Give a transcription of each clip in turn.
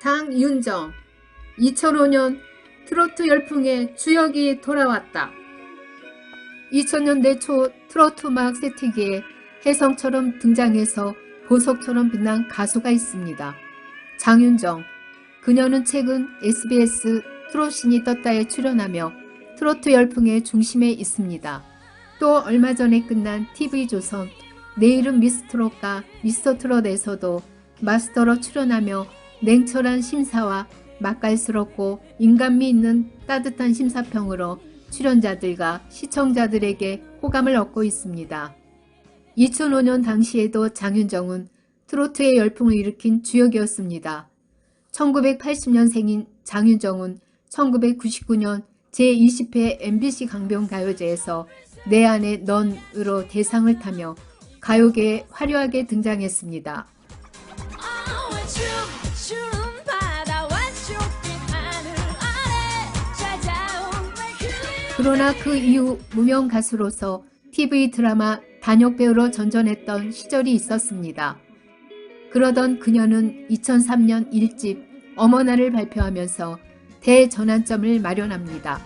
장윤정 2005년 트로트 열풍의 주역이 돌아왔다. 2000년대 초 트로트 음악 세티기에 혜성처럼 등장해서 보석처럼 빛난 가수가 있습니다. 장윤정. 그녀는 최근 SBS 트롯신이 떴다에 출연하며 트로트 열풍의 중심에 있습니다. 또 얼마 전에 끝난 TV조선 내일은 미스트롯과 미스터트롯에서도 마스터로 출연하며 냉철한 심사와 맛깔스럽고 인간미 있는 따뜻한 심사평으로 출연자들과 시청자들에게 호감을 얻고 있습니다. 2005년 당시에도 장윤정은 트로트의 열풍을 일으킨 주역이었습니다. 1980년생인 장윤정은 1999년 제20회 MBC 강변가요제에서 내 안에 넌으로 대상을 타며 가요계에 화려하게 등장했습니다. 그러나 그 이후 무명 가수로서 TV 드라마 단역 배우로 전전했던 시절이 있었습니다. 그러던 그녀는 2003년 1집 어머나를 발표하면서 대전환점을 마련합니다.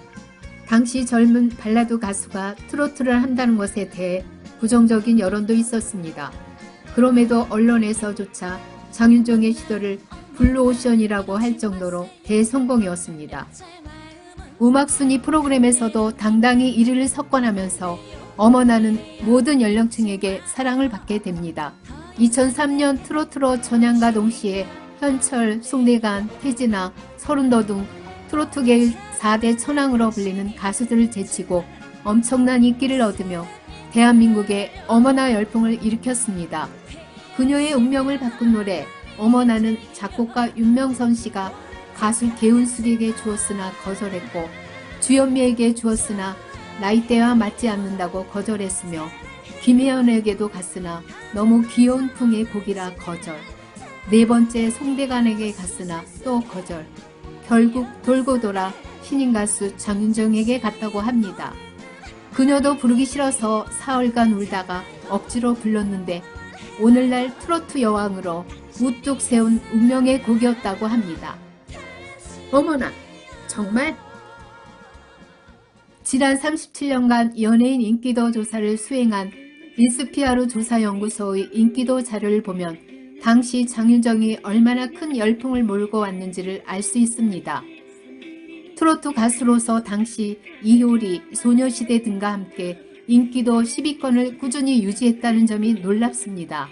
당시 젊은 발라드 가수가 트로트를 한다는 것에 대해 부정적인 여론도 있었습니다. 그럼에도 언론에서조차 장윤정의 시도를 블루오션이라고 할 정도로 대성공이었습니다. 음악순위 프로그램에서도 당당히 1위를 석권하면서 어머나는 모든 연령층에게 사랑을 받게 됩니다. 2003년 트로트로 전향과 동시에 현철, 송대관, 태진아, 서른도 등 트로트계의 4대 천왕으로 불리는 가수들을 제치고 엄청난 인기를 얻으며 대한민국의 어머나 열풍을 일으켰습니다. 그녀의 운명을 바꾼 노래 어머나는 작곡가 윤명선 씨가 가수 개운숙에게 주었으나 거절했고 주현미에게 주었으나 나이대와 맞지 않는다고 거절했으며 김혜연에게도 갔으나 너무 귀여운 풍의 곡이라 거절 네 번째 송대관에게 갔으나 또 거절 결국 돌고 돌아 신인 가수 장윤정에게 갔다고 합니다. 그녀도 부르기 싫어서 사흘간 울다가 억지로 불렀는데 오늘날 트로트 여왕으로 우뚝 세운 운명의 곡이었다고 합니다. 어머나, 정말? 지난 37년간 연예인 인기도 조사를 수행한 인스피아르 조사연구소의 인기도 자료를 보면 당시 장윤정이 얼마나 큰 열풍을 몰고 왔는지를 알 수 있습니다. 트로트 가수로서 당시 이효리, 소녀시대 등과 함께 인기도 10위권을 꾸준히 유지했다는 점이 놀랍습니다.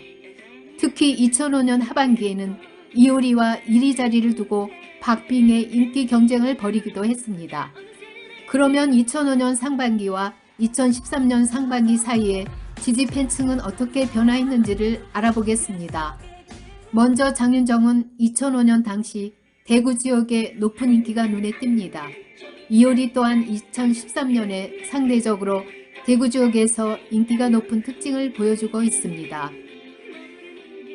특히 2005년 하반기에는 이효리와 1위 자리를 두고 박빙의 인기 경쟁을 벌이기도 했습니다. 그러면 2005년 상반기와 2013년 상반기 사이에 지지 팬층은 어떻게 변화했는지를 알아보겠습니다. 먼저 장윤정은 2005년 당시 대구 지역의 높은 인기가 눈에 띕니다. 이효리 또한 2013년에 상대적으로 대구 지역에서 인기가 높은 특징을 보여주고 있습니다.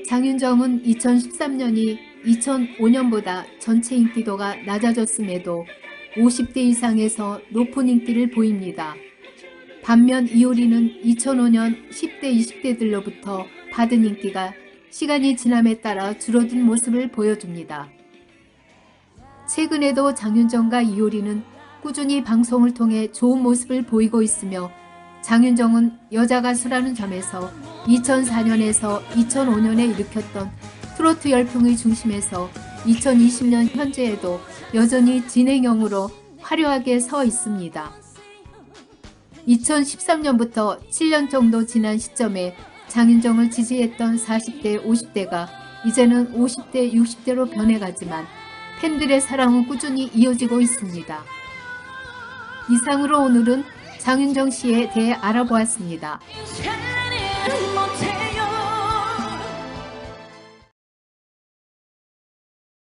장윤정은 2013년이 2005년보다 전체 인기도가 낮아졌음에도 50대 이상에서 높은 인기를 보입니다. 반면 이효리는 2005년 10대, 20대들로부터 받은 인기가 시간이 지남에 따라 줄어든 모습을 보여줍니다. 최근에도 장윤정과 이효리는 꾸준히 방송을 통해 좋은 모습을 보이고 있으며 장윤정은 여자 가수라는 점에서 2004년에서 2005년에 일으켰던 트로트 열풍의 중심에서 2020년 현재에도 여전히 진행형으로 화려하게 서 있습니다. 2013년부터 7년 정도 지난 시점에 장윤정을 지지했던 40대, 50대가 이제는 50대, 60대로 변해가지만 팬들의 사랑은 꾸준히 이어지고 있습니다. 이상으로 오늘은 장윤정 씨에 대해 알아보았습니다.